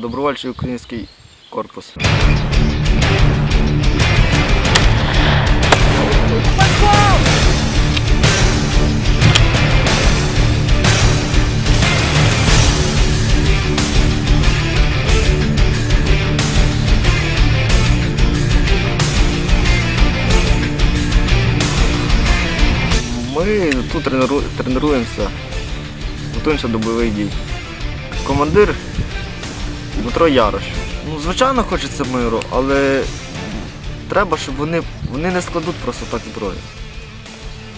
добровольчий український корпус. Ми тут тренуємося, готуємося до бойових дій. Командир Дмитро Ярош. Ну, звичайно, хочеться миру, але треба, щоб вони, вони не складуть просто так зброю.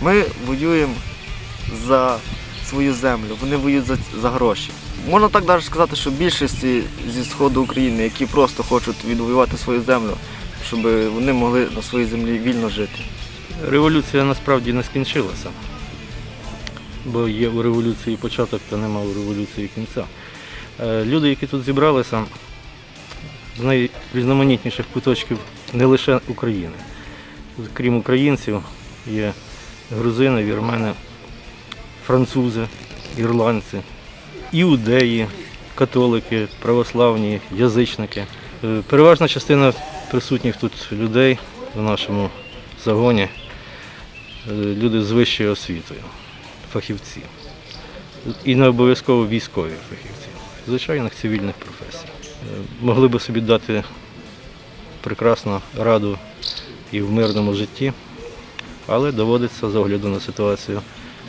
Ми воюємо за свою землю, вони воюють за, за гроші. Можна так навіть сказати, що більшості зі сходу України, які просто хочуть відвоювати свою землю, щоб вони могли на своїй землі вільно жити. Революція насправді не скінчилася, бо є у революції початок, та нема у революції кінця. Е, Люди, які тут зібралися, з найрізноманітніших куточків не лише України. Крім українців, є грузини, вірмени, французи, ірландці, іудеї, католики, православні, язичники. Е, Переважна частина присутніх тут людей в нашому загоні е, люди з вищою освітою, фахівці. І не обов'язково військові фахівці, звичайних цивільних професій. Е, Могли би собі дати прекрасну раду і в мирному житті, але доводиться з огляду на ситуацію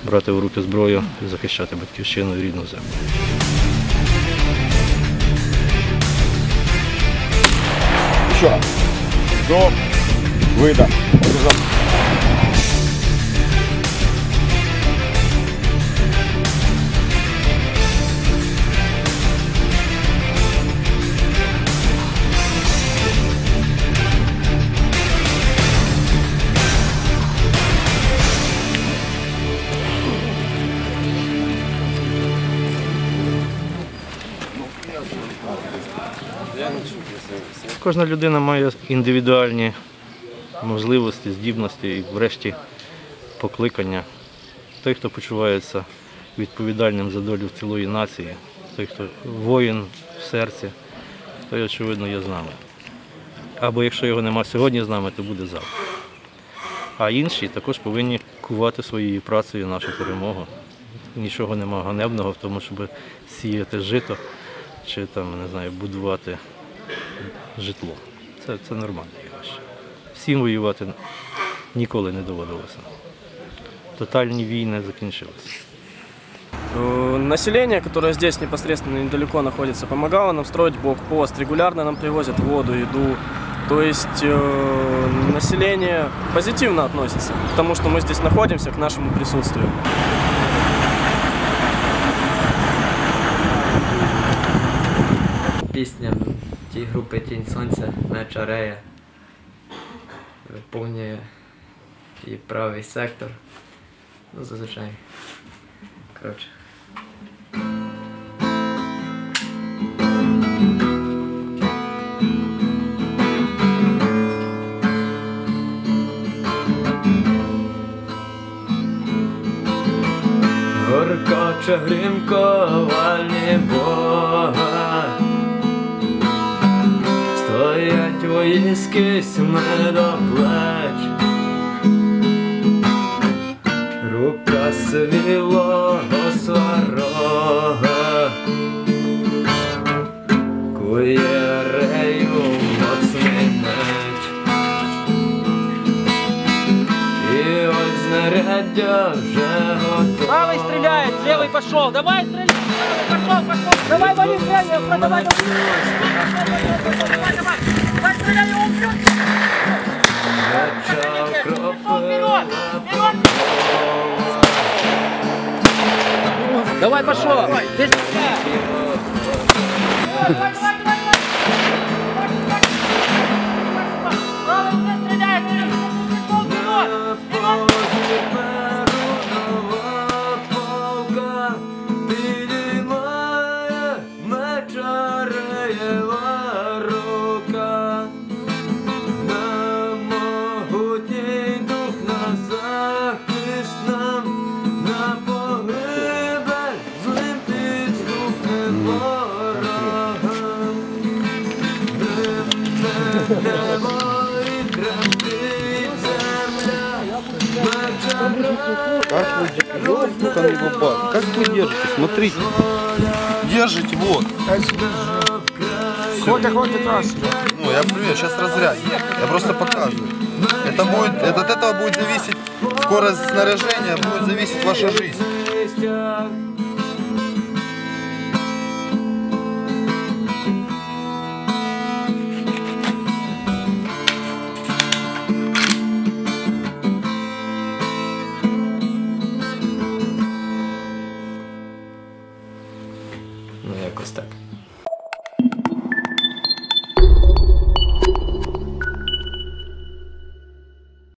брати в руки зброю і захищати батьківщину і рідну землю. Раз. До выдох. Кожна людина має індивідуальні можливості, здібності і, врешті, покликання. Той, хто почувається відповідальним за долю цілої нації, той, хто воїн в серці, той, очевидно, є з нами. Або якщо його нема сьогодні з нами, то буде завтра. А інші також повинні кувати своєю працею нашу перемогу. Нічого нема ганебного в тому, щоб сіяти жито чи там, не знаю, будувати житло. Це, це нормальне явище. Всім воювати ніколи не доводилося. Тотальні війни закінчилися. Э, Население, которое здесь непосредственно недалеко находится, помогало нам строить блокпост, регулярно нам привозят воду, еду. То есть э, население позитивно относится к тому, что мы здесь находимся, к нашему присутствию. Пісня тієї групи Тінь Сонця Меч Арея виповнює і правий сектор. Ну, зазвичай. Коротше. Горкоче грімко вальні Бога Воїнські сме до плеч Рука свілого сварога. Кує рею моцний меч. І ось знаряддя вже левый пошел. Давай стреляй. Пошел, пошел. Давай, вали, стреляй. Давай, давай, давай, давай. Давай, стреляй, его. Почав Вперед, вперед. Давай, пошел. Стреляй. Давай, давай, давай, Как вы, ёбаный бабай, как вы держите? Смотрите. Держите, вот. Хватит, хватит, раз. Ну, я привет, сейчас разряд. Я просто показываю. Это будет, это, от этого будет зависеть скорость снаряжения, будет зависеть ваша жизнь. találkoztak.